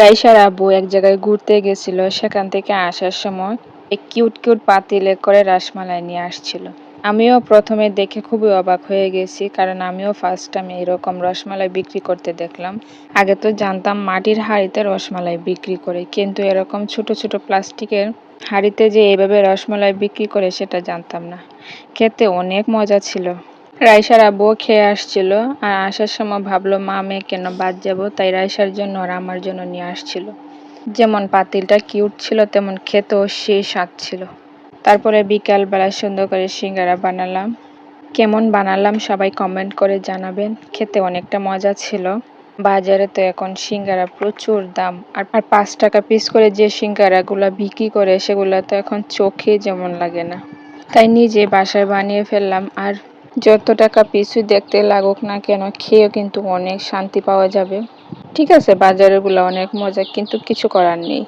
রাইসার আব্বু এক জায়গায় ঘুরতে গেছিল। সেখান থেকে আসার সময় এক কিউট কিউট পাতিলে করে রাসমালাই নিয়ে আসছিল। আমিও প্রথমে দেখে খুবই অবাক হয়ে গেছি, কারণ আমিও ফার্স্ট টাইম এরকম রসমালাই বিক্রি করতে দেখলাম। আগে তো জানতাম মাটির হাঁড়িতে রসমালাই বিক্রি করে, কিন্তু এরকম ছোট ছোট প্লাস্টিকের হাঁড়িতে যে এভাবে রসমালাই বিক্রি করে সেটা জানতাম না। খেতে অনেক মজা ছিল। রাইসার আব্বুও খেয়ে আসছিল আর আসার সময় ভাবলো, মা মেয়ে কেন বাদ যাব? তাই রাইসার জন্য আর আমার জন্য নিয়ে আসছিল। যেমন পাতিলটা কিউট ছিল, তেমন খেতেও সে স্বাদ ছিল। তারপরে বিকালবেলা সুন্দর করে সিঙ্গারা বানালাম। কেমন বানালাম সবাই কমেন্ট করে জানাবেন। খেতে অনেকটা মজা ছিল। বাজারে তো এখন সিঙ্গারা প্রচুর দাম। আর আর পাঁচ টাকা পিস করে যে সিঙ্গারাগুলো বিক্রি করে, সেগুলো তো এখন চোখে যেমন লাগে না। তাই নিজে বাসায় বানিয়ে ফেললাম। আর যত টাকা পিছু দেখতে লাগুক না কেন, খেয়েও কিন্তু অনেক শান্তি পাওয়া যাবে। ঠিক আছে বাজারেরগুলো অনেক মজা, কিন্তু কিছু করার নেই।